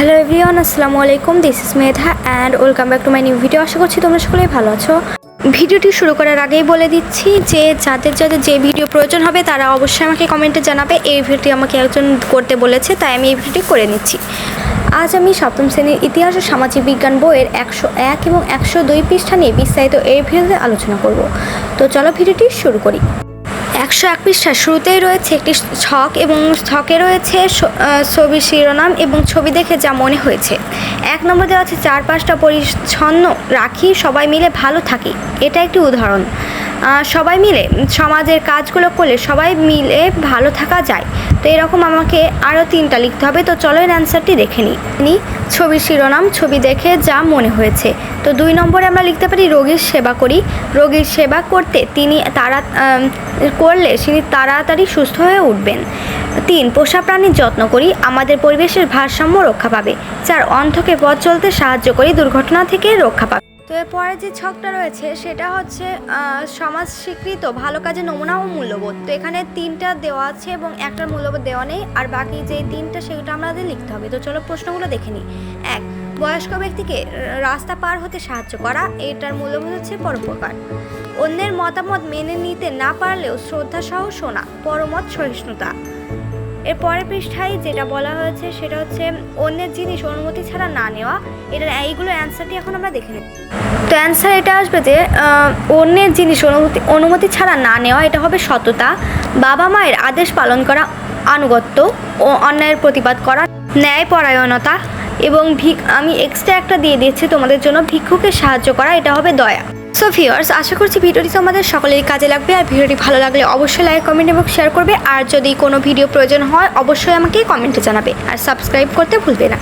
Hello everyone, আসসালামু আলাইকুম। This is Medha and welcome back to my new video আশা করছি তোমরা সকলেই ভালো আছো। ভিডিওটি শুরু করার আগেই বলে দিচ্ছি যে, যাদের যাদের যে ভিডিও প্রয়োজন হবে, তারা অবশ্যই আমাকে কমেন্টে জানাবে। এই ভিডিওটি আমাকে একজন করতে বলেছে, তাই আমি এই ভিডিওটি করে নিচ্ছি। আজ আমি সপ্তম শ্রেণির ইতিহাস ও সামাজিক বিজ্ঞান বইয়ের একশো এক এবং একশো দুই পৃষ্ঠা নিয়ে বিস্তারিত এই ভিডিওতে আলোচনা করব। তো চলো ভিডিওটি শুরু করি। একশো এক পৃষ্ঠার শুরুতেই রয়েছে একটি ছক এবং ছকে রয়েছে ছবির শিরোনাম এবং ছবি দেখে যা মনে হয়েছে। এক নম্বর দেওয়া আছে, চার পাঁচটা পরিচ্ছন্ন রাখি, সবাই মিলে ভালো থাকি। এটা একটি উদাহরণ। সবাই মিলে সমাজের কাজগুলো করলে সবাই মিলে ভালো থাকা যায়। তো এরকম আমাকে আরও তিনটা লিখতে হবে। তো চলো এর অ্যান্সারটি দেখে নিই। নি, ছবির শিরোনাম, ছবি দেখে যা মনে হয়েছে। তো দুই নম্বরে আমরা লিখতে পারি, রোগীর সেবা করি। রোগীর সেবা করতে তিনি তারা করলে তিনি তাড়াতাড়ি সুস্থ হয়ে উঠবেন। তিন, পোষা প্রাণীর যত্ন করি। আমাদের পরিবেশের ভারসাম্য রক্ষা পাবে। চার, অন্ধকে পথ চলতে সাহায্য করি। দুর্ঘটনা থেকে রক্ষা পাবে। তো এরপরে যে ছকটা রয়েছে, সেটা হচ্ছে সমাজ স্বীকৃত, ভালো কাজে নমুনা ও মূল্যবোধ। তো এখানে তিনটা দেওয়া আছে এবং একটা মূল্যবোধ দেওয়া নেই, আর বাকি যে তিনটা, সেগুলো আমাদের লিখতে হবে। তো চলো প্রশ্নগুলো দেখে নিই। এক, বয়স্ক ব্যক্তিকে রাস্তা পার হতে সাহায্য করা, এটার মূল্যবোধ হচ্ছে পরোপকার। অন্যের মতামত মেনে নিতে না পারলেও শ্রদ্ধা সহ শোনা, পরমত সহিষ্ণুতা। এর পরের পৃষ্ঠায় যেটা বলা হয়েছে সেটা হচ্ছে অন্যের জিনিস অনুমতি ছাড়া না নেওয়া। এটার এইগুলো অ্যান্সারটি এখন আমরা দেখে নেব। তো অ্যান্সার এটা আসবে যে অন্যের জিনিস অনুমতি অনুমতি ছাড়া না নেওয়া, এটা হবে সততা। বাবা মায়ের আদেশ পালন করা আনুগত্য ও অন্যায়ের প্রতিবাদ করা, ন্যায়পরায়ণতা এবং ভিক আমি এক্সট্রা একটা দিয়ে দিয়েছি তোমাদের জন্য ভিক্ষুকে সাহায্য করা, এটা হবে দয়া। সো ভিউয়ার্স আশা করছি ভিডিওটি তোমাদের সকলের কাজে লাগবে। আর ভিডিওটি ভালো লাগলে অবশ্যই লাইক কমেন্ট এবং শেয়ার করবে। আর যদি কোনো ভিডিও প্রয়োজন হয়, অবশ্যই আমাকে কমেন্টে জানাবে। আর সাবস্ক্রাইব করতে ভুলবে না।